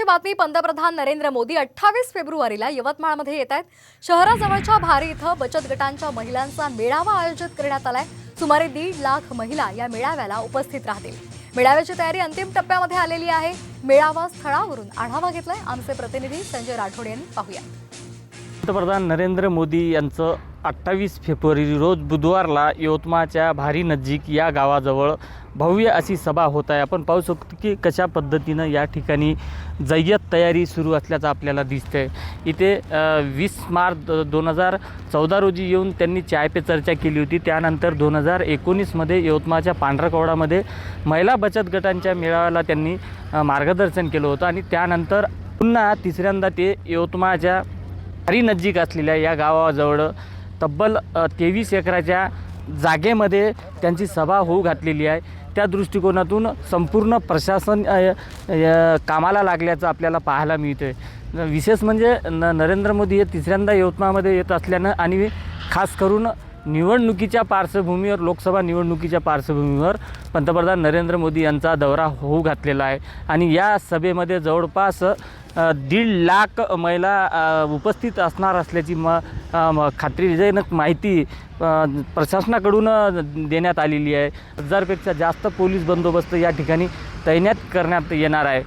महत्वाची बातमी पंतप्रधान नरेंद्र मोदी अठ्ठावीस फेब्रुवारीला यवतमाळमध्ये येत आहेत. शहराजवळच्या भारी इथं बचत गटांच्या महिलांचा मेळावा आयोजित करण्यात आलाय. सुमारे दीड लाख महिला या मेळाव्याला उपस्थित राहतील. मेळाव्याची तयारी अंतिम टप्प्यामध्ये आलेली आहे. मेळावा स्थळावरून आढावा घेतलाय. आमचे प्रतिनिधी संजय राठोड यांनी पाहूया. पंतप्रधान नरेंद्र मोदी यांचं अठ्ठावीस फेब्रुवारी रोज बुधवारला यवतमाळच्या भारी नजीक या गावाजवळ भव्य अशी सभा होत आहे. आपण पाहू शकतो की कशा पद्धतीनं या ठिकाणी जय्यत तयारी सुरू असल्याचं आपल्याला दिसतंय. इथे वीस मार्च दोन हजार चौदा रोजी येऊन त्यांनी चाय पे चर्चा केली होती. त्यानंतर दोन हजार एकोणीसमध्ये यवतमाळच्या पांढरकवडामध्ये महिला बचत गटांच्या मेळाव्याला त्यांनी मार्गदर्शन केलं होतं आणि त्यानंतर पुन्हा तिसऱ्यांदा ते यवतमाळच्या भारी नजीक असलेल्या या गावाजवळ तब्बल तेवीस एकराच्या जागेमध्ये त्यांची सभा होऊ घातलेली आहे. त्या दृष्टिकोनातून संपूर्ण प्रशासन कामाला लागल्याचं आपल्याला पाहायला मिळतं आहे विशेष म्हणजे न नरेंद्र मोदी हे तिसऱ्यांदा यवतमाळमध्ये येत असल्यानं आणि खास करून निवडणुकीच्या पार्श्वभूमीवर लोकसभा निवडणुकीच्या पार्श्वभूमीवर पंतप्रधान नरेंद्र मोदी यांचा दौरा होऊ घातलेला आहे. आणि या सभेमध्ये जवळपास दीड लाख महिला उपस्थित असणार असल्याची म खात्रीजनक माहिती प्रशासनाकडून देण्यात आलेली आहे. हजारपेक्षा जास्त पोलीस बंदोबस्त या ठिकाणी तैनात करण्यात येणार आहे.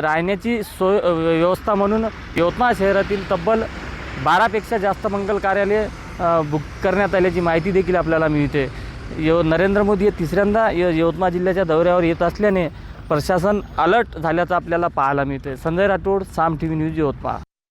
राहण्याची सोय व्यवस्था म्हणून यवतमाळ शहरातील तब्बल बारापेक्षा जास्त मंगल कार्यालय बुक करण्यात आल्याची माहिती देखील आपल्याला मिळते. यव नरेंद्र मोदी हे तिसऱ्यांदा य यवतमाळ जिल्ह्याच्या दौऱ्यावर येत असल्याने प्रशासन अलर्ट झाल्याचं आपल्याला पाहायला मिळते. Sanjay Rathod Saam T V news Yavatmal.